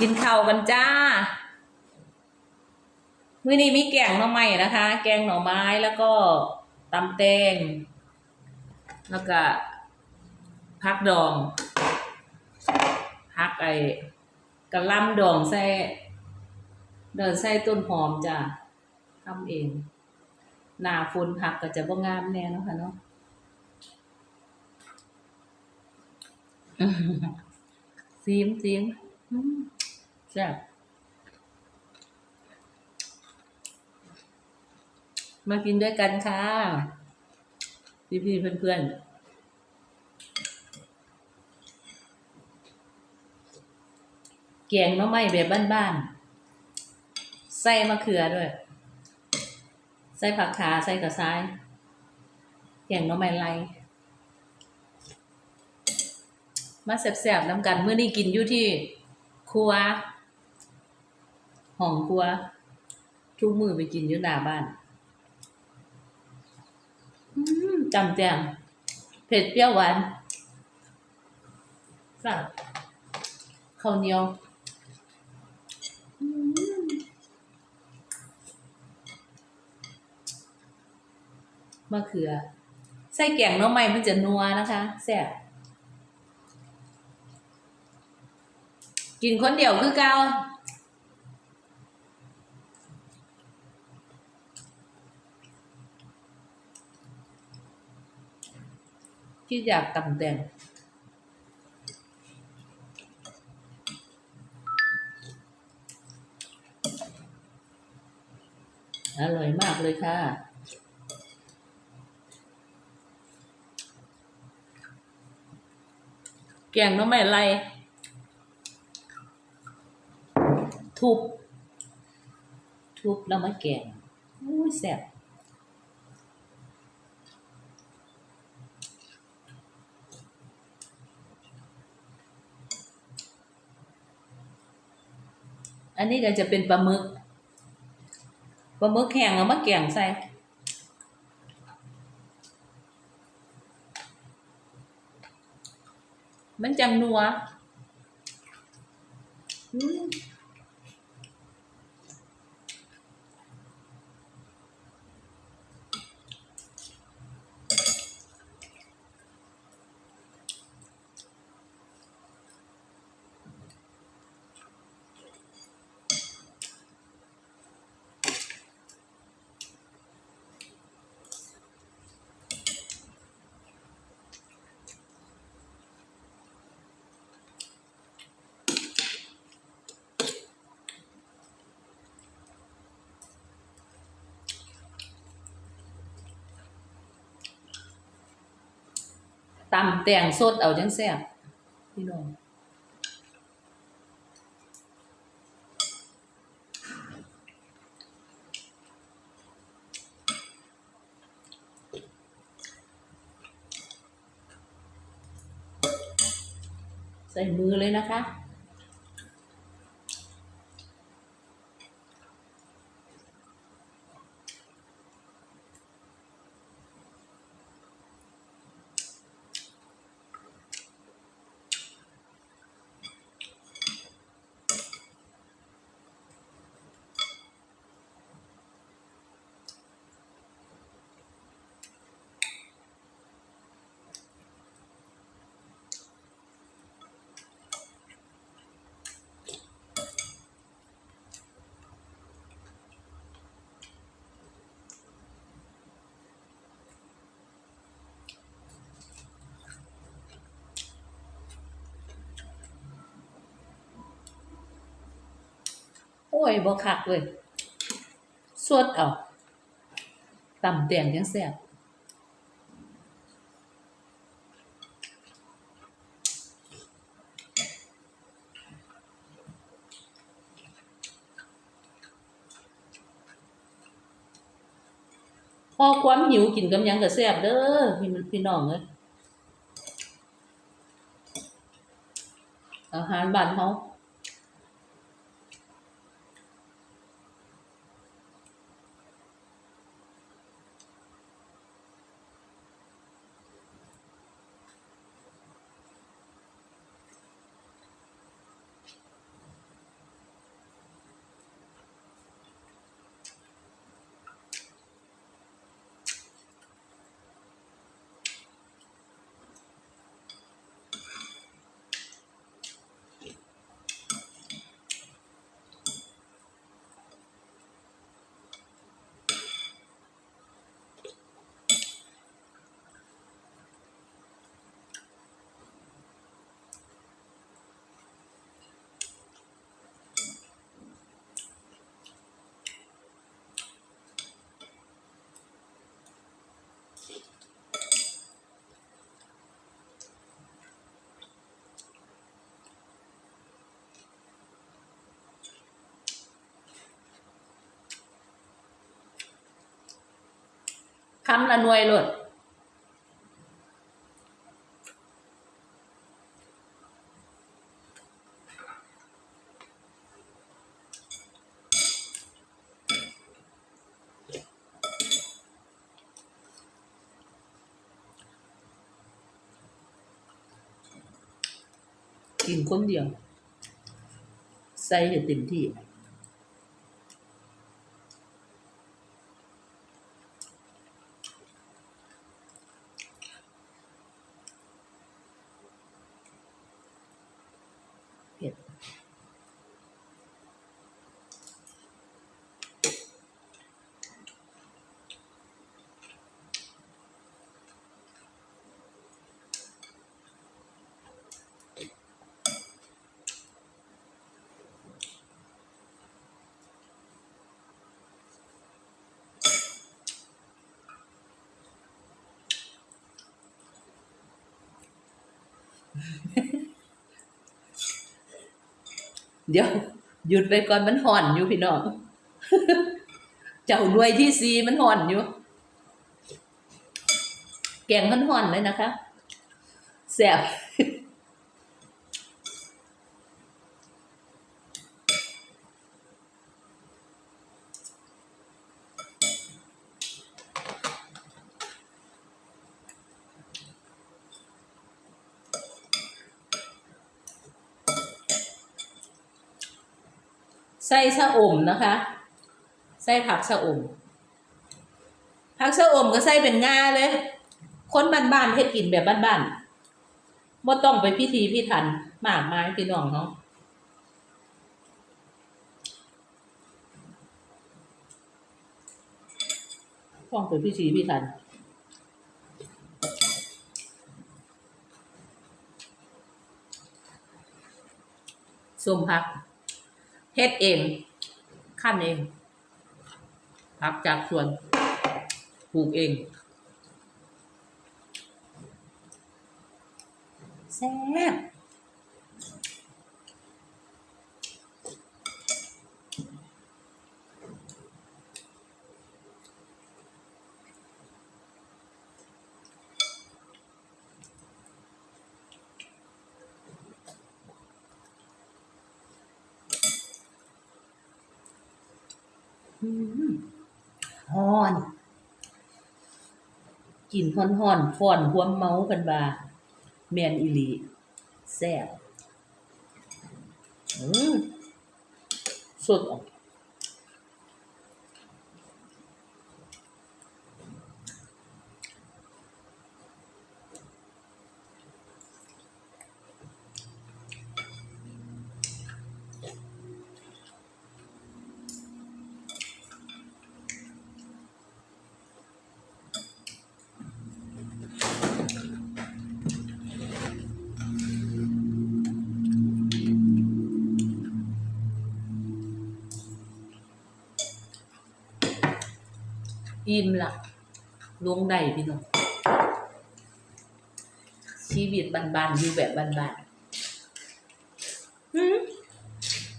กินข้าวกันจ้า มื้อนี้มีแกงหน่อไม้นะคะ แกงหน่อไม้แล้วก็ตำแตงแล้วก็ผักดองผักไอ้กระล่ำดองใส่เดินใส่ต้นหอมจ้ะทำเอง หน้าฝนผักก็จะบ่งามแน่เนาะค่ะเนาะซีมซีม ซ่บมากินด้วยกันค่ะ พี่พี่ๆเพื่อนแกงน้ำไม้แบบบ้านๆ ใส่มะเขือด้วย ใส่ผักขาใส่กระซ้าย แกงน้ำไม้ไรมาแซ่บๆน้ำกันเมื่อนี้กินอยู่ที่ครัว ห้องครัว ทุกมือไปกินอยู่หน้าบ้านจำแจงเผ็ดเปรี้ยวหวานสับข้าวเหนียวมะเขือใส่แกงน้องใหม่มันจะนัวนะคะแซ่บกินคนเดียวคือเก่า ที่อยากตำแตงอร่อยมากเลยค่ะ แกงน้ำไม่ไรทุบ ทุบแล้วมาแกงอุ้ยแซ่บ อันนี้ก็จะเป็นปลาหมึกปลาหมึกแห้งเอามาแกงใส่มันจังนัว อืม ตำแต่งสดเอาจังแซ่บพี่น้องใส่มือเลยนะคะ อ้ยบ่คักเลยสวดเอาตำแต่งจังแซ่บพอความหิวกินกับยังก็แซ่บเด้อพี่พี่น้องเอ้ยอาหารบ้านเฮา คำละหน่วยโลดกินคนเดียว ใส่ให้เต็มที่ เผ็ด เดี๋ยว หยุดไปก่อนมันห่อนอยู่พี่น้องเจ้าหน่วยที่ซีมันห่อนอยู่ แกงมันห่อนเลยนะคะแสบ ใส่ชะอมนะคะใส่ผักชะอมผักชะอมก็ใส่เป็นงาเลย คนบ้านๆเฮ็ดกินแบบบ้านๆบ่ต้องไปพิธีพิถันมากมายพี่น้องเนาะต้องไปพิธีพิถันส้มผัก เฮ็ดเองขั้นเองผักจากสวนปลูกเองแซ่บ ฮอนกินฮอนฮอนฟอนหัวเมากันบ่าแมนอิลีแซ่บอืมสดออก อิ่มละลวงได้พี่น้องชีวิตบ้านๆอยู่แบบบ้านๆหืม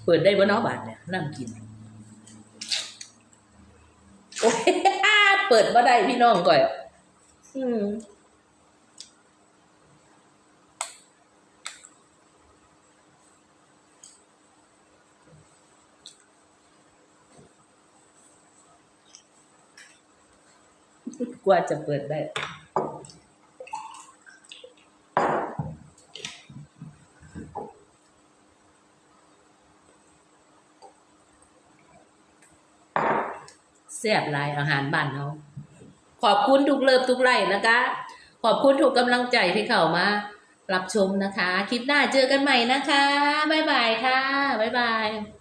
เปิดได้บ่เนาะบาทเนี่ยนั่งกินโอ้ยเปิดบ่ได้พี่น้องก่อย อืม กว่าจะเปิดได้แซ่บหลายอาหารบ้านเขาขอบคุณทุกเลิฟทุกไลค์นะคะ ขอบคุณทุกกำลังใจที่เข้ามารับชมนะคะ คลิปหน้าเจอกันใหม่นะคะ บ๊ายบายค่ะ บ๊ายบาย